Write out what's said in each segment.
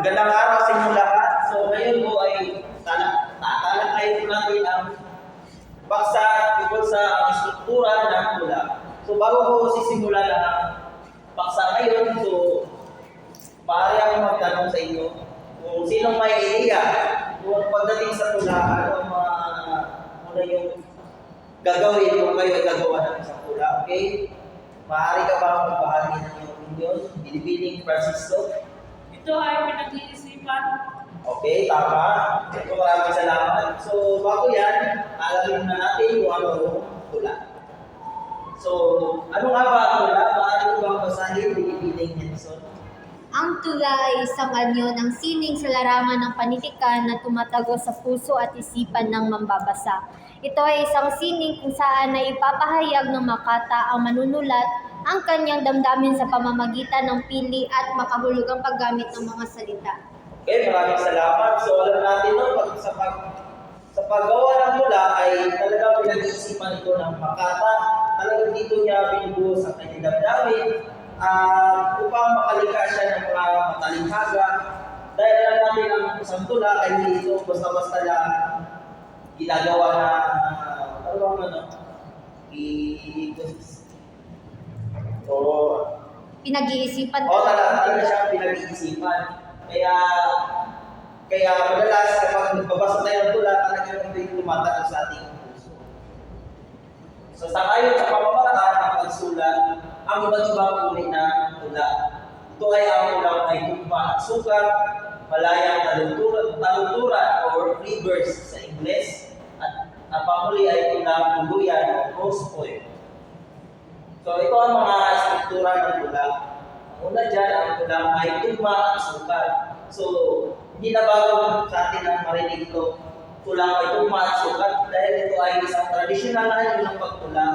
Magandang araw sa inyo lahat. So ngayon po ay tala, tatalakayin po natin ang baksa tungkol sa struktura ng tula. So bago ko sisimula ang baksa ngayon, so maaari ako magtanong sa inyo kung sinong may idea kung pagdating sa tula, ano ang mga muna yung gagawin kung kayo ay gagawa ng isang tula, okay? Maaari ka ba magbahagi ng iyong opinion? Binibining Francisco? Ito ay pinag-iisipan. Okay, tama. Ito maraming salamat. So, bago yan, alamin na natin kung ano yung tula. So, ano nga ba ang tula? Ko bang basahin binibining Nelson? Ang tula ay isang anyo ng sining sa larangan ng panitikan na tumatago sa puso at isipan ng mambabasa. Ito ay isang sining kung saan ay ipapahayag ng makata ang manunulat ang kanyang damdamin sa pamamagitan ng pili at makahulugang paggamit ng mga salita. Okay, maraming salamat. So, alam natin no, pag, sa, pag, sa paggawa ng tula ay talagang pinag-iisipan ito ng makata. Talagang dito niya binubuhos ang kanyang damdamin ah, upang makalika siya ng mga matalinghaga. Dahil alam natin ang isang tula ay hindi ito basta-basta lang ginagawa na ano bang ano? I, so, Pinag-iisipan Oo, talaga talaga siya pinag-iisipan. Kaya, kaya madalas kapag nagbabasa tayo ng tula, talaga yung tumatakot sa ating puso. So, sa ayon sa pamamaraan ng pagsulat, ang iba't ibang uri ng tula. Ito ay ang tulang may tugma at sukat, malayang talunturan, talunturan or free verse sa Ingles, at ang pamuli ay tulang tuluyan o prose poem. So ito ang mga struktura ng tula. Ang una dyan, ang tulang may tugma at sukat. So, hindi na bago sa atin ang marinig ito. Tulang may tugma at sukat dahil ito ay isang tradisyonal na anyo ng pagtula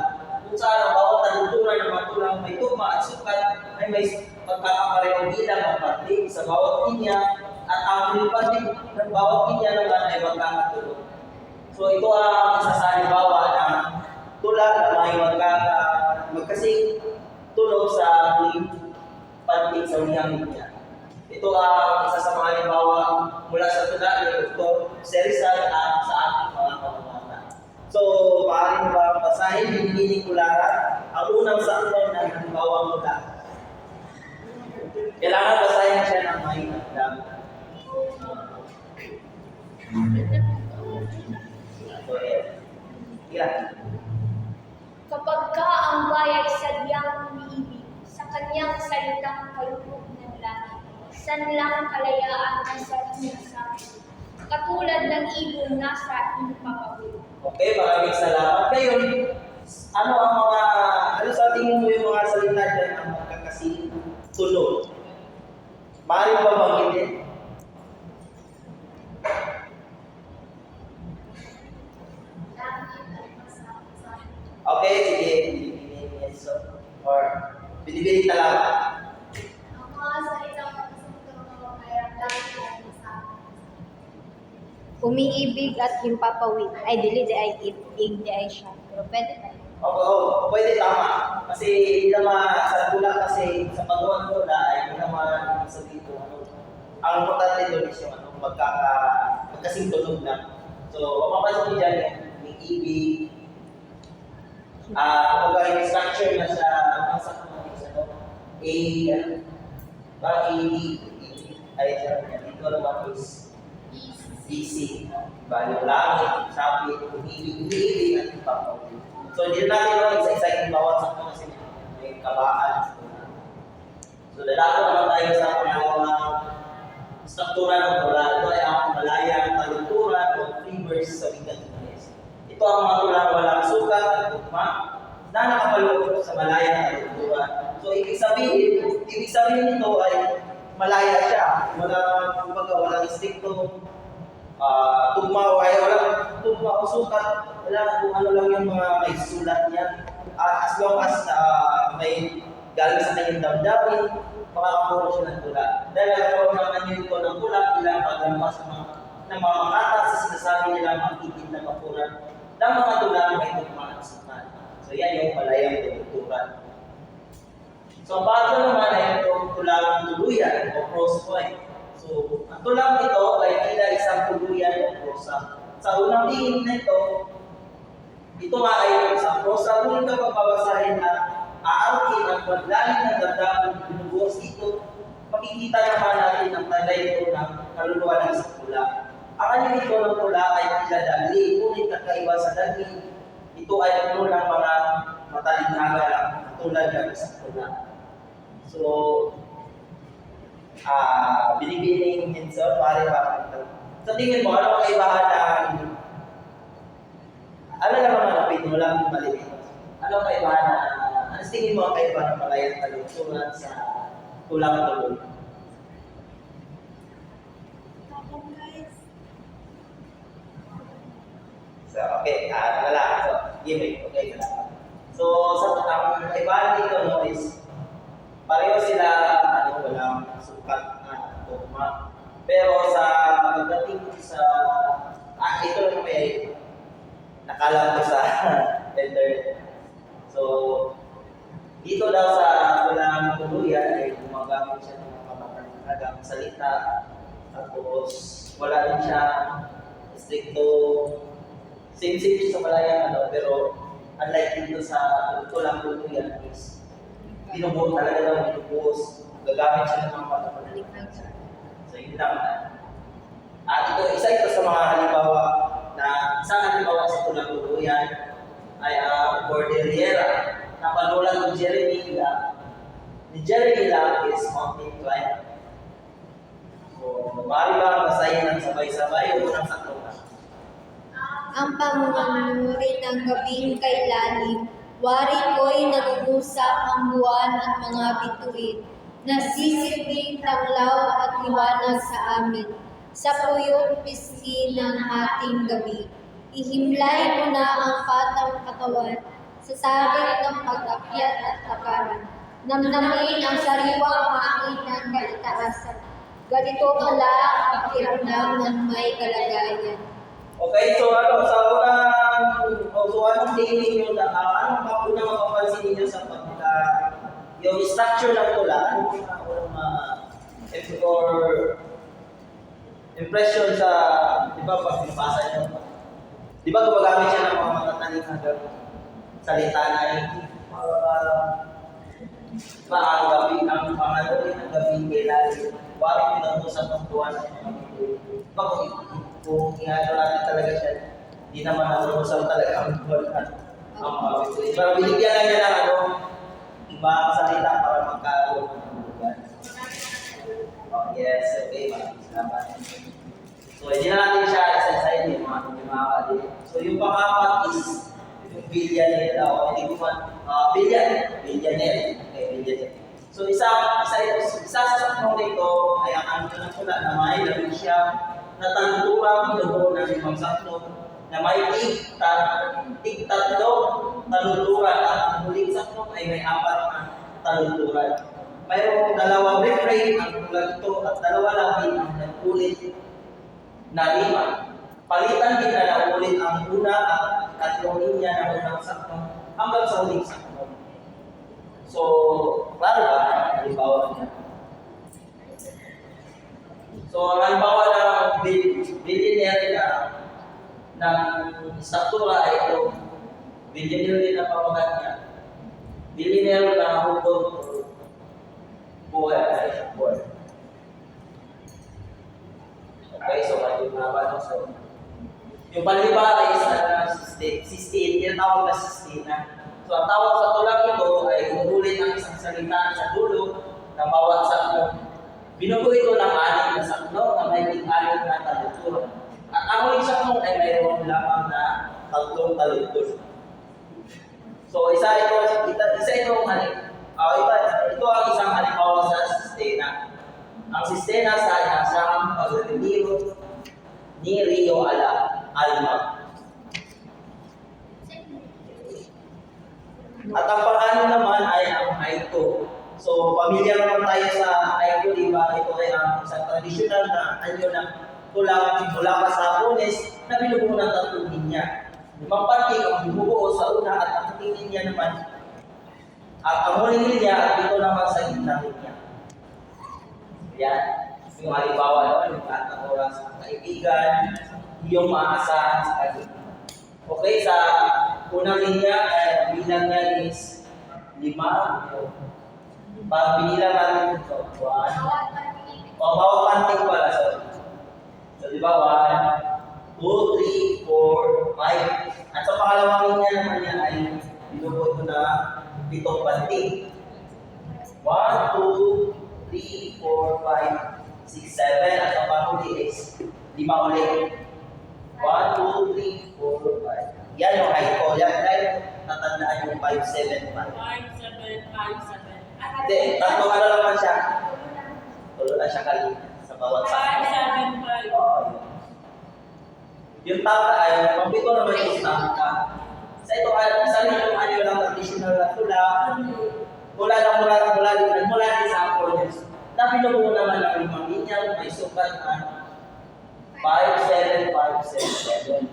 kung saan ang bawat taluntura ng mga tulang may tugma at sukat ay may pagkakaparehong bilang ng pantig sa bawat linya at ang pantig ng bawat linya naman ay magkakatulog. So ito ang isa sa halimbawa ng tula na may magkaka, magkasing tunog sa tuwing pantig sa unihang linya. Ito ang isa sa mga halimbawa mula sa tula ni Dr. Serizal at sa ating mga pamamata. So, maaari mo ba basahin binibining kularan ang unang sakto ng halimbawang tula? Kailangan basahin siya ng may nagdam. So, eh, yeah. Kapag ka ang bayay sadyang umiibig sa kanyang salitang kalupog ng langit, sanlang kalayaan na sa sinasabi, katulad ng ibon nasa ipapawid. Okay, maraming salamat. Ngayon, ano ang mga, ano sa tingin mo yung mga salita dyan ang magkakasing tunog? Maaari ba banggitin? Okay, sige. Binibining Nelson. Or, binibining talaga. Umiibig at himpapawid. Ay, dili, di ay ibig, di ay siya. Pero pwede tayo. Oo, oo, pwede tama. Kasi hindi naman sa tula kasi sa paggawa ng tula ay hindi naman sabihin ko ano. Ang importante doon is yung ano, magkaka, magkasing tunog na. So, mapapansin niyo dyan yung ibig, ah, kumbaga yung structure na sa, ang sa ano, A, ano, ba, A, D, A, ay, sa dito naman is BC. Ba, yung langit, sabi, umibig, umibig, at ipapawid. So, hindi na natin naman isa-isa yung bawat sakto kasi may kabaan. So, lalako naman tayo sa pangalawang struktura ng tula. Ito ay ang malayang talunturan o free verse sa Wigan Ingles. Ito ang mga tulang walang sukat at tugma na nakapaloob sa malayang talunturan. So, ibig sabihin, ibig sabihin nito ay malaya siya. Wala, kumbaga, walang istrikto ah tugma o ay wala tugma o sukat wala kung ano lang yung mga may sulat niya at as long as ah, may galing sa kanyang damdamin makakakuha siya ng tula dahil nagkaroon yun ko ng tula ilang paglampas ng mga ng mga makata sa sinasabi nila makikitid na kapunan ng mga tula may tugma at sukat so yan yung malayang tututukan So, ang bago naman ay itong tulang tuluyan o prose poem. So, ang tulang ito ay tila isang tuluyan o prosa. Sa unang tingin na ito, ito nga ay isang prosa. Ngunit kapag babasahin na aarkin at maglalim ng damdamin binubuhos dito, makikita naman natin ang talay ito ng kaluluwa ng isang tula. Ang anyo ito ng tula ay tila dali, ngunit kakaiba sa dali, ito ay puno ng mga matalinaga tulad ng isang tula. So, ah binibining Hinson, pare ba? Sa tingin mo, ano kaibahan ng ano naman ang napit mo lang malilito? Ano kaibahan na, ano sa tingin mo ang kaibahan ng malayang talungsungan sa tulang tuloy? So, okay, ah, wala. So, gimmick, okay, salamat. So, sa ang kaibahan dito no, is pareho sila, sukat na tugma. Pero sa pagdating sa, ah, ito lang may nakala ko sa internet. So, dito daw sa walang tuluyan ay gumagamit siya ng mga matanagang salita. Tapos, wala din siya stricto same-same siya sa malayang ano, pero unlike dito sa tulang tuluyan is binubuo talaga daw binubuhos. Gagamit siya ng matanagang So, yun lang. At ito, isa ito sa mga halimbawa na isang halimbawa sa tulang tuluyan ay ang Cordillera na panulat ni Jeremy Ila. Ni Jeremy Ila is mountain climber. So, maaari ba basahin ng sabay-sabay o unang sakto na? Ang pangunuri ng gabing kay lalim, wari ko'y nag-uusap ang buwan at mga bituin, nasisilbing tanglaw at liwanag sa amin, sa puyong piski ng ating gabi. Ihimlay mo na ang patang katawan sa sabi ng pag-akyat at takaran. Namnamin ang sariwang hangin ng kaitaasan. Ganito pala ang pakiramdam ng may kalagayan. Okay, so ano, sa unang, o so anong tingin ninyo na, uh, anong pa unang mapapansin ninyo sa pagka, yung structure ng tula, ano yung if- or impression sa, di ba, pag binabasa niyo, di ba gumagamit siya ng mga matataling hanggang salita na hindi, uh, ba ang gabi, ang pangalo rin ang gabi kailangan, wari pinag-usap ng tuwan ng mga kung, kung iano natin talaga siya, hindi naman nag-usap talaga. Ang tuwan at ang mga. Pero binigyan lang niya ng ano, ibang salita para magkaroon ng lugar. Oh, yes, okay, maraming salamat. So, hindi na natin siya isa-isa yung mga yung mga. So, yung pangapat is yung billionaire daw. Hindi ko man, uh, billion, billionaire. Okay, billionaire. So, isa, isa, isa, isa sa sakong dito ay ang ano na pula na may labing siya na tanturang binubuo ng limang saklo na may tig-tat, tig-tatlo talunturan at ang huling saklo ay may apat na talunturan. Mayroong dalawang refrain ang tulad ito at dalawa lang din ang nag-ulit na lima. Palitan din na naulit ang una at tatlong linya ng unang sakto hanggang sa huling sakto. So, klaro ba halimbawa niya? So, halimbawa bil- billionaire na ng struktura Billionaire din ang pamagat niya. Billionaire na hugod buhay ay buhay. Okay, so may yung mga so yung panlibara is uh, sustain, tinatawag na sustain na. So ang tawag sa tulang ito ay umulit ang isang salita sa dulo na bawat saklo. Binugo ito ng anim na saklo na may tig-anim na taluturo. At ang huling saklo ay mayroon lamang na tatlong taluturo. So isa ito, isa, isa itong halim, uh, ito, ito ang isang halimbawa sa sistema. Ang sistema sa inasahang pagretiro ni Rio Ala, Alma. At ang pang-ano naman ay ang Aito. So, pamilyar naman tayo sa Aito, di ba? Ito ay ang isang tradisyonal na anyo ng tulang mula pa sa Hapones na binubuo ng tatlong linya. Limang parte ang binubuo sa una at ang tingin niya naman at ang huling hilya at ito naman sa gitna niya. Yan. Yung halimbawa naman, yung atang oras ng kaibigan, yung maasahan sa kaibigan. Okay, sa unang linya, eh, bilang nga is lima. Pag binilang natin ito, one. O, bawat panting pala. So, so di ba, one, 2, 3, 4, 5. At sa pangalawang linya naman niya ay nilubot ko na pitong banting. 1, 2, 3, 4, 5, 6, 7. At ang panghuli is 5 ulit. 1, 2, 3, 4, 5. Yan yung height ko. Yan right? Tatandaan yung 5, 7, 5. 5, 7, 5, 7. Hindi, tatlo ka ano na naman siya. Tulo na siya kanina sa bawat sa. 5, 7, 5. Oo. Yung tata ay pampito naman yung tata. Sa ito ay isa rin yung lang traditional na tula. Mula lang mula lang mula lang mula lang sa Apollos. Na pinubuo naman ang limang may sukat na 57577.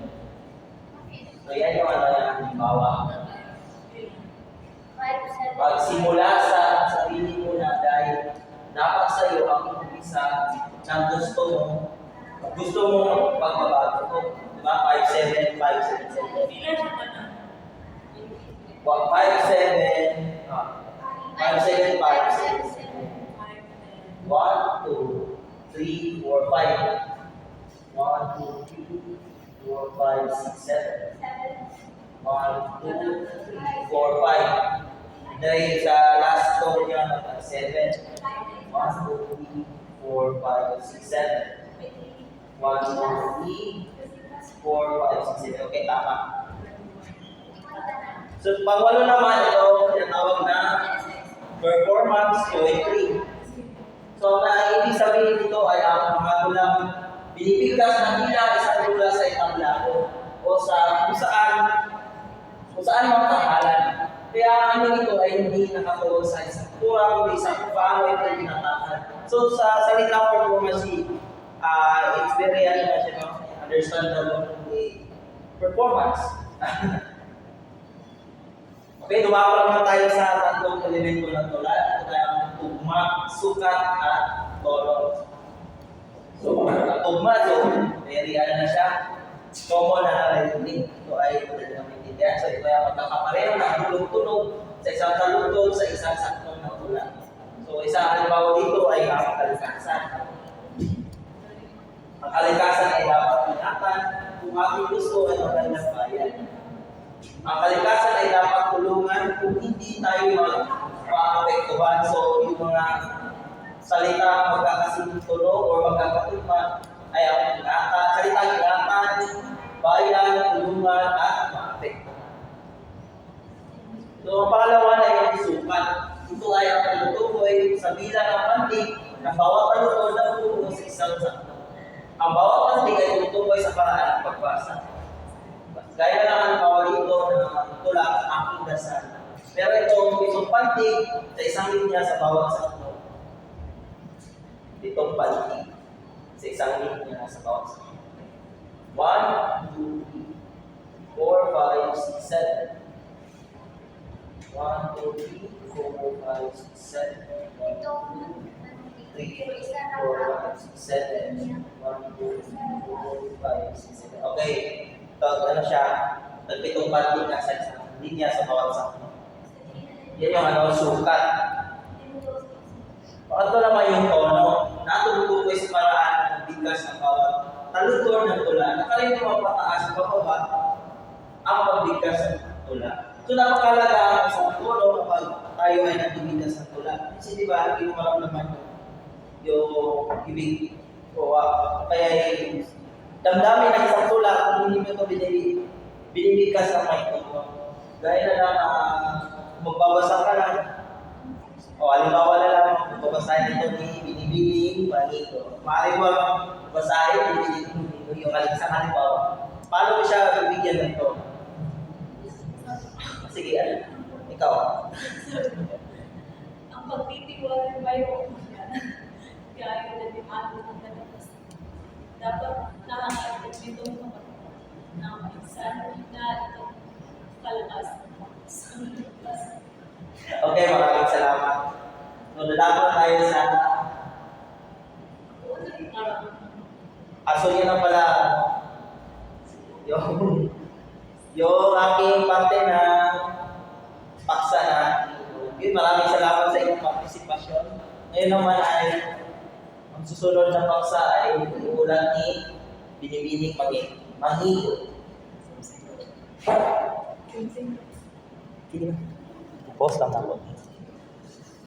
So yan yung ano yung halimbawa. Pagsimula sa sarili mo na dahil dapat sa iyo ang umpisa ng gusto mo gusto mo magpagbabago five seven five seven seven. What five seven? Uh, five seven five seven. One two three four five. One two three four five six seven. One two three four five. Dahil sa last code seven. 1, 2, 3, 4, 5, 7. 1, 2, 3, 4, 5, 6, 7. Okay, tama. So, pangwalo naman, ito, tinatawag na performance poetry. So, na ibig sabihin dito ay ang mga gulang binibigkas ng hila isang lula sa isang lako o sa kung saan kung saan mga pangalan. Kaya ang ano ito ay hindi nakatulog sa isang kura, kundi sa kung paano ito pinatakan. So, sa salitang performance, uh, it's very, ano na siya, no? understandable performance. okay, dumako naman tayo sa tatlong elemento ng tulad. Ito ang tugma, sukat, at tolo. So, ang tugma, so, very ano na siya, common na narinig. Ito ay tulad ng maintindihan. So, ito ay magkakapareho na tulog-tulog sa isang kalutog, sa isang sakto ng tulad. So, isa halimbawa dito ay ang kalikasan. Ang kalikasan ay dapat ingatan kung ating gusto ay magandang bayan. Ang kalikasan ay dapat tulungan kung hindi tayo maapektuhan. So, yung mga salita magkakasintulo o magkakatugma ay ang ingatan, salita ingatan, bayan, tulungan, at maapektuhan. So, ang pangalawa na yung isukan. Ito ay ang tinutukoy sa bilang ng pantig ng bawat sa paraan ng pagbasa. Gaya lang ang bawal ito ng tula ang dasal. Pero ito, itong pantig sa isang linya sa bawat sakto. Itong pantig sa isang linya sa bawat sakto. 1, 2, 3, 4, 5, 6, 7. 1, 2, 3, 4, 5, 6, 7 three, four, seven, one, two, three, four, five, six, seven. Okay. Pag ano siya, pag pitong parting na sa isang linya sa bawat sakto. Ano. Yan yung ano, sukat. Pangatlo naman yung tono. Natulog ko sa paraan ng bigkas ng bawat talutor ng tula. Nakarin yung mga pataas pababa ang pagbigkas ng tula. So napakalaga sa tono kapag tayo ay nagtumigas ng tula. Kasi di ba, hindi mo maramdaman yung yung ibig o ah, kaya yung damdamin ng isang tula kung hindi mo ito binili, binibigkas ng may tono. Gaya na lang uh, magbabasa ka lang, o halimbawa na lang, babasahin ito ni Binibining Manito. Maaari mo basahin ni Binibining yung aling sa halimbawa. Paano mo siya bibigyan ng to? Sige, ano? Ikaw. Ang pagtitiwala ba yung ng nalabas. Dapat nakakaitin dito mo na isa na ito kalakas. Okay, maraming salamat. Na tayo sa Aso yun na pala yung yung aking parte na paksa na yun, maraming salamat sa inyong partisipasyon. Ngayon naman ay ang susunod na paksa ay uulan ni Binibining Magi- Mahigo. Pause lang ako.